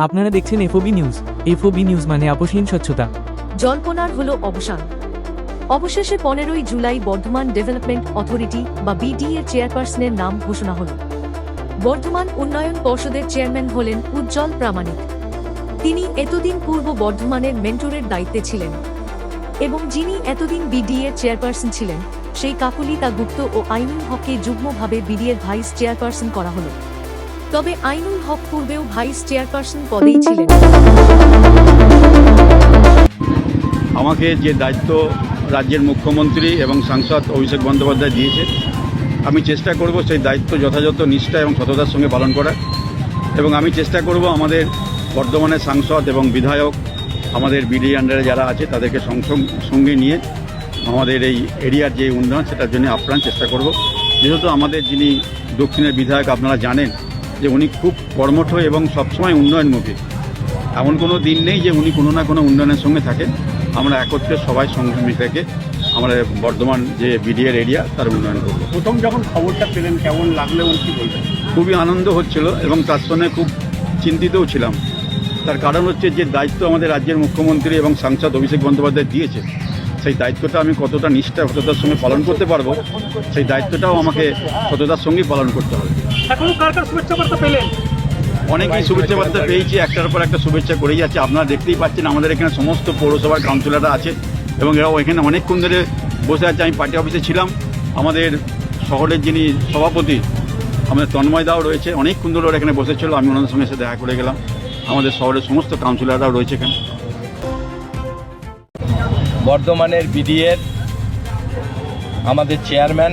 আপনারা দেখছেন FOB news. FOB news মানে আপোষহীন স্বচ্ছতা। জল্পনার হল অবসান। অবশেষে পনেরোই জুলাই বর্ধমান ডেভেলপমেন্ট অথরিটি বা বিডি এর চেয়ারপারসনের নাম ঘোষণা হল। বর্ধমান উন্নয়ন পর্ষদের চেয়ারম্যান হলেন উজ্জ্বল প্রামাণিক। তিনি এতদিন পূর্ব বর্ধমানের মেন্টরের দায়িত্বে ছিলেন। এবং যিনি এতদিন বিডি এর চেয়ারপারসন ছিলেন, সেই কাকুলিতা গুপ্ত ও আইনুল হককে যুগ্মভাবে বিডি এর ভাইস চেয়ারপারসন করা হল। তবে আইনুল হক পূর্বেও ভাইস চেয়ারপারসন পদেই ছিলেন। আমাকে যে দায়িত্ব রাজ্যের মুখ্যমন্ত্রী এবং সাংসদ অভিষেক বন্দ্যোপাধ্যায় দিয়েছে আমি চেষ্টা করব সেই দায়িত্ব যথাযথ নিষ্ঠা এবং সততার সঙ্গে পালন করার। এবং আমি চেষ্টা করব আমাদের বর্ধমানের সাংসদ এবং বিধায়ক, আমাদের বিডি আন্ডারে যারা আছে তাদেরকে সঙ্গে নিয়ে আমাদের এই এরিয়ার যে উন্নয়ন সেটার জন্য আপ্রাণ চেষ্টা করব। যেহেতু আমাদের যিনি দক্ষিণের বিধায়ক আপনারা জানেন যে উনি খুব কর্মঠ এবং সবসময় উন্নয়নমুখী। এমন কোনো দিন নেই যে উনি কোনো না কোনো উন্নয়নের সঙ্গে থাকেন। আমরা একত্রে সবাই সঙ্গে থেকে আমরা বর্ধমান যে বিডিএর এরিয়া তার উন্নয়ন করব। প্রথম যখন খবরটা পেলেন কেমন লাগলে এবং কি বলবেন? খুবই আনন্দ হচ্ছিল এবং তার সঙ্গে খুব চিন্তিতও ছিলাম। তার কারণ হচ্ছে যে দায়িত্ব আমাদের রাজ্যের মুখ্যমন্ত্রী এবং সাংসদ অভিষেক বন্দ্যোপাধ্যায় দিয়েছে সেই দায়িত্বটা আমি কতটা নিষ্ঠা সততার সঙ্গে পালন করতে পারব সেই দায়িত্বটাও আমাকে সততার সঙ্গেই পালন করতে হবে। এখনও কার কার শুভেচ্ছা বার্তা পেলেন? অনেকেই শুভেচ্ছা বার্তা পেয়েছি একটার পর একটা শুভেচ্ছা করেই যাচ্ছে। আপনারা দেখতেই পাচ্ছেন আমাদের এখানে সমস্ত পৌরসভার কাউন্সিলররা আছে এবং এরাও এখানে অনেকক্ষণ ধরে বসে আছে। আমি পার্টি অফিসে ছিলাম। আমাদের শহরের যিনি সভাপতি আমাদের তন্ময় দাও রয়েছে। অনেকক্ষণ ধরে ওরা এখানে বসেছিল। আমি ওনাদের সঙ্গে এসে দেখা করে গেলাম। আমাদের শহরের সমস্ত কাউন্সিলররাও রয়েছে এখানে। বর্ধমানের বিডিএর আমাদের চেয়ারম্যান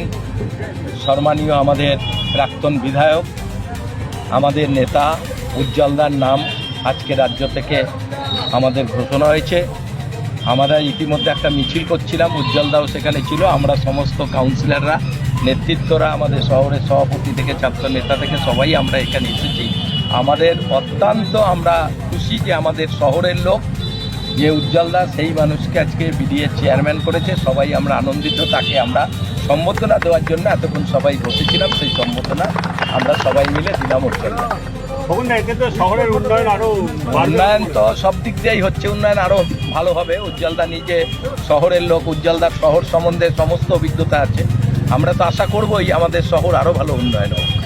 সম্মানীয় আমাদের প্রাক্তন বিধায়ক, আমাদের নেতা উজ্জ্বলদার নাম আজকে রাজ্য থেকে আমাদের ঘোষণা হয়েছে। আমরা ইতিমধ্যে একটা মিছিল করছিলাম, উজ্জ্বলদাও সেখানে ছিল, আমরা সমস্ত কাউন্সিলররা নেতৃত্বরা, আমাদের শহরের সভাপতি থেকে, ছাত্র নেতা থেকে, সবাই আমরা এখানে এসেছি। আমাদের অত্যন্ত আমরা খুশি যে আমাদের শহরের লোক যে উজ্জ্বল উজ্জ্বলদা সেই মানুষকে আজকে বিডিএ চেয়ারম্যান করেছে। সবাই আমরা আনন্দিত তাকে আমরা সম্বোধনা দেওয়ার জন্য এতক্ষণ সবাই বসেছিলাম। সেই সম্বোধনা আমরা সবাই মিলে দিলাম উজ্জ্বলদা শহরের উন্নয়ন আরও উন্নয়ন তো সব দিক দিয়েই হচ্ছে। উন্নয়ন আরও ভালো হবে। উজ্জ্বলদা নিজে শহরের লোক উজ্জ্বলদার শহর সম্বন্ধে সমস্ত অভিজ্ঞতা আছে। আমরা তো আশা করবোই আমাদের শহর আরও ভালো উন্নয়ন হোক